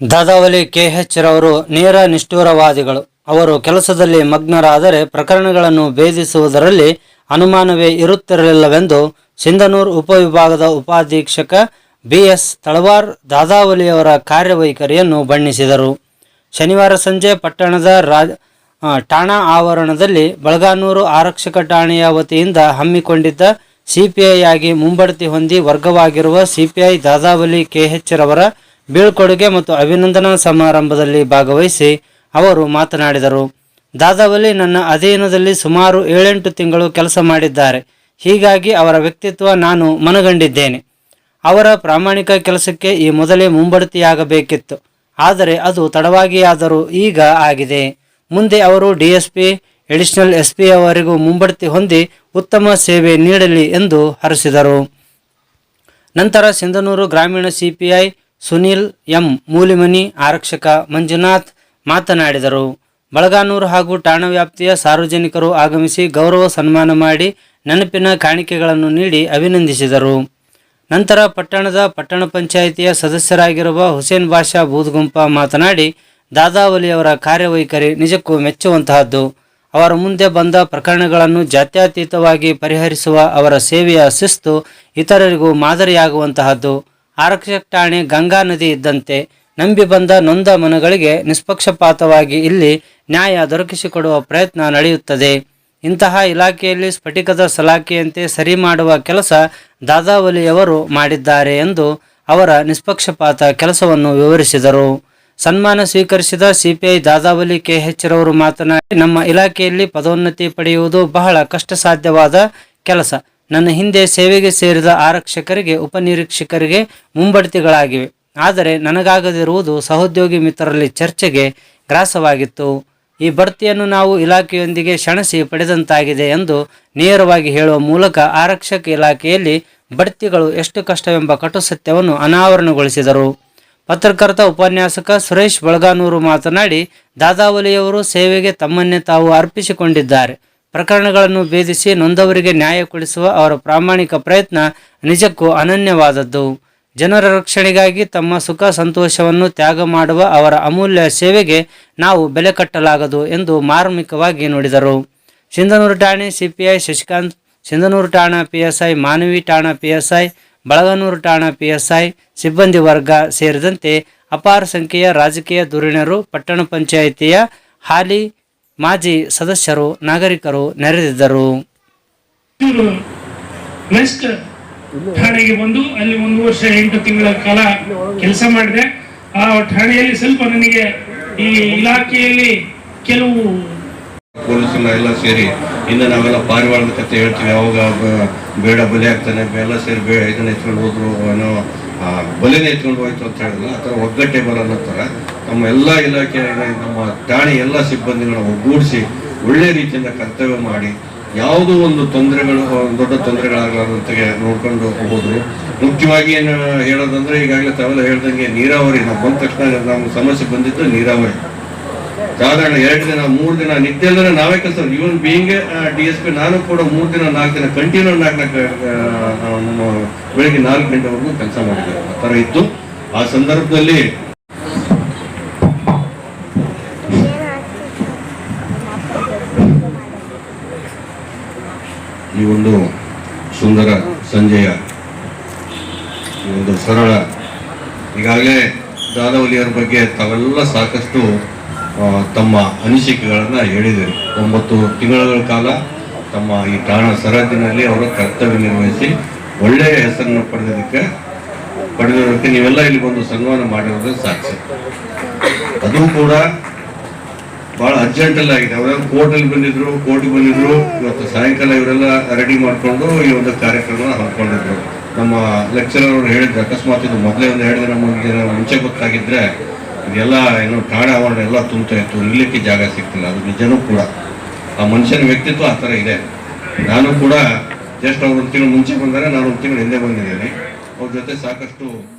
ದಾದಾವಲಿ K H ರವರು ನೇರ ನಿಷ್ಠುರವಾದಿಗಳು. ಅವರು ಕೆಲಸದಲ್ಲಿ ಮಗ್ನರಾದರೆ ಪ್ರಕರಣಗಳನ್ನು ಭೇದಿಸುವುದರಲ್ಲಿ ಅನುಮಾನವೇ ಇರುತ್ತಿರಲಿಲ್ಲವೆಂದು ಸಿಂಧನೂರು ಉಪವಿಭಾಗದ ಉಪಾಧೀಕ್ಷಕ ಬಿಎಸ್ ತಳವಾರ್ ದಾದಾವಲಿಯವರ ಕಾರ್ಯವೈಖರಿಯನ್ನು ಬಣ್ಣಿಸಿದರು. ಶನಿವಾರ ಸಂಜೆ ಪಟ್ಟಣದ ರಾಜ ಠಾಣಾ ಆವರಣದಲ್ಲಿ ಬಳಗಾನೂರು ಆರಕ್ಷಕ ಠಾಣೆಯ ವತಿಯಿಂದ ಹಮ್ಮಿಕೊಂಡಿದ್ದ ಸಿಪಿಐ ಆಗಿ ಮುಂಬಡ್ತಿ ಹೊಂದಿ ವರ್ಗವಾಗಿರುವ ಸಿಪಿಐ ದಾದಾವಲಿ ಕೆಎಚ್ ರವರ ಬೀಳ್ಕೊಡುಗೆ ಮತ್ತು ಅಭಿನಂದನಾ ಸಮಾರಂಭದಲ್ಲಿ ಭಾಗವಹಿಸಿ ಅವರು ಮಾತನಾಡಿದರು. ದಾದಾವಲಿ ನನ್ನ ಅಧೀನದಲ್ಲಿ ಸುಮಾರು ಏಳೆಂಟು ತಿಂಗಳು ಕೆಲಸ ಮಾಡಿದ್ದಾರೆ. ಹೀಗಾಗಿ ಅವರ ವ್ಯಕ್ತಿತ್ವ ನಾನು ಮನಗಂಡಿದ್ದೇನೆ. ಅವರ ಪ್ರಾಮಾಣಿಕ ಕೆಲಸಕ್ಕೆ ಈ ಮೊದಲೇ ಮುಂಬಡ್ತಿಯಾಗಬೇಕಿತ್ತು. ಆದರೆ ಅದು ತಡವಾಗಿಯಾದರೂ ಈಗ ಆಗಿದೆ. ಮುಂದೆ ಅವರು ಡಿಎಸ್ಪಿ ಎಡಿಷನಲ್ ಎಸ್ಪಿ ಅವರಿಗೂ ಮುಂಬಡ್ತಿ ಹೊಂದಿ ಉತ್ತಮ ಸೇವೆ ನೀಡಲಿ ಎಂದು ಹರಸಿದರು. ನಂತರ ಸಿಂಧನೂರು ಗ್ರಾಮೀಣ ಸಿಪಿಐ ಸುನೀಲ್ ಎಂ ಮೂಲಿಮನಿ ಆರಕ್ಷಕ ಮಂಜುನಾಥ್ ಮಾತನಾಡಿದರು. ಬಳಗಾನೂರು ಹಾಗೂ ಠಾಣಾ ವ್ಯಾಪ್ತಿಯ ಸಾರ್ವಜನಿಕರು ಆಗಮಿಸಿ ಗೌರವ ಸನ್ಮಾನ ಮಾಡಿ ನೆನಪಿನ ಕಾಣಿಕೆಗಳನ್ನು ನೀಡಿ ಅಭಿನಂದಿಸಿದರು. ನಂತರ ಪಟ್ಟಣದ ಪಟ್ಟಣ ಪಂಚಾಯಿತಿಯ ಸದಸ್ಯರಾಗಿರುವ ಹುಸೇನ್ ಬಾಷಾ ಬೂದ್ಗುಂಪ ಮಾತನಾಡಿ, ದಾದಾವಲಿಯವರ ಕಾರ್ಯವೈಖರಿ ನಿಜಕ್ಕೂ ಮೆಚ್ಚುವಂತಹದ್ದು. ಅವರ ಮುಂದೆ ಬಂದ ಪ್ರಕರಣಗಳನ್ನು ಜಾತ್ಯತೀತವಾಗಿ ಪರಿಹರಿಸುವ ಅವರ ಸೇವೆಯ ಶಿಸ್ತು ಇತರರಿಗೂ ಮಾದರಿಯಾಗುವಂತಹದ್ದು. ಆರಕ್ಷಕ ಠಾಣೆ ಗಂಗಾ ನದಿ ಇದ್ದಂತೆ ನಂಬಿ ಬಂದ ನೊಂದ ಮನಗಳಿಗೆ ನಿಷ್ಪಕ್ಷಪಾತವಾಗಿ ಇಲ್ಲಿ ನ್ಯಾಯ ದೊರಕಿಸಿಕೊಡುವ ಪ್ರಯತ್ನ ನಡೆಯುತ್ತದೆ. ಇಂತಹ ಇಲಾಖೆಯಲ್ಲಿ ಸ್ಫಟಿಕದ ಸಲಾಖೆಯಂತೆ ಸರಿ ಮಾಡುವ ಕೆಲಸ ದಾದಾವಲಿಯವರು ಮಾಡಿದ್ದಾರೆ ಎಂದು ಅವರ ನಿಷ್ಪಕ್ಷಪಾತ ಕೆಲಸವನ್ನು ವಿವರಿಸಿದರು. ಸನ್ಮಾನ ಸ್ವೀಕರಿಸಿದ ಸಿಪಿಐ ದಾದಾವಲಿ ಕೆಎಚ್ ರವರು ಮಾತನಾಡಿ, ನಮ್ಮ ಇಲಾಖೆಯಲ್ಲಿ ಪದೋನ್ನತಿ ಪಡೆಯುವುದು ಬಹಳ ಕಷ್ಟಸಾಧ್ಯವಾದ ಕೆಲಸ. ನನ್ನ ಹಿಂದೆ ಸೇವೆಗೆ ಸೇರಿದ ಆರಕ್ಷಕರಿಗೆ, ಉಪನಿರೀಕ್ಷಕರಿಗೆ ಮುಂಬಡ್ತಿಗಳಾಗಿವೆ. ಆದರೆ ನನಗಾಗದಿರುವುದು ಸಹೋದ್ಯೋಗಿ ಮಿತ್ರರಲ್ಲಿ ಚರ್ಚೆಗೆ ಗ್ರಾಸವಾಗಿತ್ತು. ಈ ಬಡ್ತಿಯನ್ನು ನಾವು ಇಲಾಖೆಯೊಂದಿಗೆ ಶಣಸಿ ಪಡೆದಂತಾಗಿದೆ ಎಂದು ನೇರವಾಗಿ ಹೇಳುವ ಮೂಲಕ ಆರಕ್ಷಕ ಇಲಾಖೆಯಲ್ಲಿ ಬಡ್ತಿಗಳು ಎಷ್ಟು ಕಷ್ಟವೆಂಬ ಕಟು ಸತ್ಯವನ್ನು ಅನಾವರಣಗೊಳಿಸಿದರು. ಪತ್ರಕರ್ತ, ಉಪನ್ಯಾಸಕ ಸುರೇಶ್ ಬಳಗಾನೂರು ಮಾತನಾಡಿ, ದಾದಾವಲಿಯವರು ಸೇವೆಗೆ ತಮ್ಮನ್ನೇ ತಾವು ಅರ್ಪಿಸಿಕೊಂಡಿದ್ದಾರೆ. ಪ್ರಕರಣಗಳನ್ನು ಭೇದಿಸಿ ನೊಂದವರಿಗೆ ನ್ಯಾಯ ಕೊಡಿಸುವ ಅವರ ಪ್ರಾಮಾಣಿಕ ಪ್ರಯತ್ನ ನಿಜಕ್ಕೂ ಅನನ್ಯವಾದದ್ದು. ಜನರ ರಕ್ಷಣೆಗಾಗಿ ತಮ್ಮ ಸುಖ ಸಂತೋಷವನ್ನು ತ್ಯಾಗ ಮಾಡುವ ಅವರ ಅಮೂಲ್ಯ ಸೇವೆಗೆ ನಾವು ಬೆಲೆ ಕಟ್ಟಲಾಗದು ಎಂದು ಮಾರ್ಮಿಕವಾಗಿ ನುಡಿದರು. ಸಿಂಧನೂರು ಠಾಣೆ ಸಿಪಿಐ ಶಶಿಕಾಂತ್, ಸಿಂಧನೂರು ಠಾಣಾ ಪಿಎಸ್ಐ ಮಾನವಿ ಠಾಣಾ ಪಿಎಸ್ಐ, ಬಳಗನೂರು ಠಾಣಾ ಪಿಎಸ್ಐ ಸಿಬ್ಬಂದಿ ವರ್ಗ ಸೇರಿದಂತೆ ಅಪಾರ ಸಂಖ್ಯೆಯ ರಾಜಕೀಯ ಧುರೀಣರು ಪಟ್ಟಣ ಪಂಚಾಯಿತಿಯ ಹಾಲಿ ಮಾಜಿ ಸದಸ್ಯರು ನಾಗರಿಕರು ನೆರೆದಿದ್ದರು. ಠಾಣೆಗೆ ಬಂದು ಅಲ್ಲಿ ಒಂದು ವರ್ಷ ಎಂಟು ತಿಂಗಳ ಕಾಲ ಕೆಲಸ ಮಾಡಿದೆ. ಆ ಠಾಣೆಯಲ್ಲಿ ಸ್ವಲ್ಪ ನನಗೆ ಈ ಇಲಾಖೆಯಲ್ಲಿ ಕೆಲವು ಪೊಲೀಸರು ಎಲ್ಲ ಸೇರಿ ಇನ್ನು ನಾವೆಲ್ಲ ಪಾರಿವಾಳದ ಕತೆ ಹೇಳ್ತೀವಿ. ಅವಾಗ ಬೇಡ ಬಲಿ ಆಗ್ತಾನೆ ಎಲ್ಲ ಸೇರಿ ಬೇ ಇದನ್ನ ಎತ್ಕೊಂಡು ಹೋದ್ರು ಏನೋ ಬಲಿನ ಎತ್ಕೊಂಡು ಹೋಯ್ತು ಅಂತ ಹೇಳಿದ್ರು ಆ ಥರ ಒಗ್ಗಟ್ಟೆ ಬರೋಲ್ಲ ಥರ ನಮ್ಮ ಎಲ್ಲ ಇಲಾಖೆ ನಮ್ಮ ಠಾಣೆ ಎಲ್ಲ ಸಿಬ್ಬಂದಿಗಳನ್ನು ಒಗ್ಗೂಡಿಸಿ ಒಳ್ಳೆ ರೀತಿಯಿಂದ ಕರ್ತವ್ಯ ಮಾಡಿ, ಯಾವುದೋ ಒಂದು ತೊಂದರೆಗಳು, ದೊಡ್ಡ ತೊಂದರೆಗಳಾಗಲಾರದಂತೆ ನೋಡ್ಕೊಂಡು ಹೋದ್ರು. ಮುಖ್ಯವಾಗಿ ಏನು ಹೇಳೋದಂದ್ರೆ, ಈಗಾಗಲೇ ತಾವೆಲ್ಲ ಹೇಳ್ದಂಗೆ ನೀರಾವರಿ. ನಾವು ಬಂದ ತಕ್ಷಣ ನಮ್ಮ ಸಮಸ್ಯೆ ಬಂದಿದ್ದು ನೀರಾವರಿ. ಸಾಧಾರಣ ಎರಡು ದಿನ, ಮೂರು ದಿನ, ನಿತ್ಯ ಅಂದ್ರೆ ನಾವೇ ಕೆಲಸ even being D S P ನಾನು ಕೂಡ ಮೂರು ದಿನ, ನಾಲ್ಕು ದಿನ ಕಂಟಿನ್ಯೂ ನಾಲ್ಕು ನಾಲ್ಕು ಬೆಳಿಗ್ಗೆ ನಾಲ್ಕು ಗಂಟೆವರೆಗೂ ಕೆಲಸ ಮಾಡಿದ್ದೇವೆ. ಆ ಥರ ಇತ್ತು. ಆ ಸಂದರ್ಭದಲ್ಲಿ ಈ ಒಂದು ಸುಂದರ ಸಂಜೆಯ ಈ ಒಂದು ಸರಳ, ಈಗಾಗಲೇ ದಾದಾವಲಿಯವರ ಬಗ್ಗೆ ತಾವೆಲ್ಲ ಸಾಕಷ್ಟು ತಮ್ಮ ಅನಿಸಿಕೆಗಳನ್ನು ಹೇಳಿದರು. ಒಂಬತ್ತು ತಿಂಗಳ ಕಾಲ ತಮ್ಮ ಈ ಠಾಣಾ ಸರಹದ್ದಿನಲ್ಲಿ ಅವರು ಕರ್ತವ್ಯ ನಿರ್ವಹಿಸಿ ಒಳ್ಳೆಯ ಹೆಸರನ್ನು ಪಡೆದಿದ್ದಕ್ಕೆ ಪಡೆದಿರೋದಕ್ಕೆ ನೀವೆಲ್ಲ ಇಲ್ಲಿ ಬಂದು ಸನ್ಮಾನ ಮಾಡಿರೋದು ಸಾಕ್ಷಿ ಅದು ಕೂಡ ಬಹಳ ಅರ್ಜೆಂಟಲ್ಲಿ ಆಗಿದೆ. ಅವರೆಲ್ಲ ಕೋರ್ಟಲ್ಲಿ ಬಂದಿದ್ರು ಕೋರ್ಟ್ ಬಂದಿದ್ರು, ಇವತ್ತು ಸಾಯಂಕಾಲ ಇವರೆಲ್ಲ ರೆಡಿ ಮಾಡಿಕೊಂಡು ಈ ಒಂದು ಕಾರ್ಯಕ್ರಮ ಹಾಕೊಂಡಿದ್ರು ನಮ್ಮ ಲೆಕ್ಚರರ್ ಅವರು ಹೇಳಿದ್ರು, ಅಕಸ್ಮಾತ್ ಇದು ಮೊದಲೇ ಒಂದು ಎರಡು ದಿನ, ಮೂರು ದಿನ ಮುಂಚೆ ಗೊತ್ತಾಗಿದ್ರೆ ಇದೆಲ್ಲ ಏನು ಠಾಣೆ ಆವರಣ ಎಲ್ಲ ತುಂಬ್ತಾ ಇತ್ತು. ನಿಲ್ಲಕ್ಕೆ ಜಾಗ ಸಿಗ್ತಿಲ್ಲ. ಅದು ನಿಜನೂ ಕೂಡ. ಆ ಮನುಷ್ಯನ ವ್ಯಕ್ತಿತ್ವ ಆ ಥರ ಇದೆ. ನಾನು ಕೂಡ ಜಸ್ಟ್ ಅವ್ರ ಒಂದು ತಿಂಗಳು ಮುಂಚೆ ಬಂದರೆ, ನಾನು ಒಂದು ತಿಂಗಳು ಹಿಂದೆ ಬಂದಿದ್ದೀನಿ. ಅವ್ರ ಜೊತೆ ಸಾಕಷ್ಟು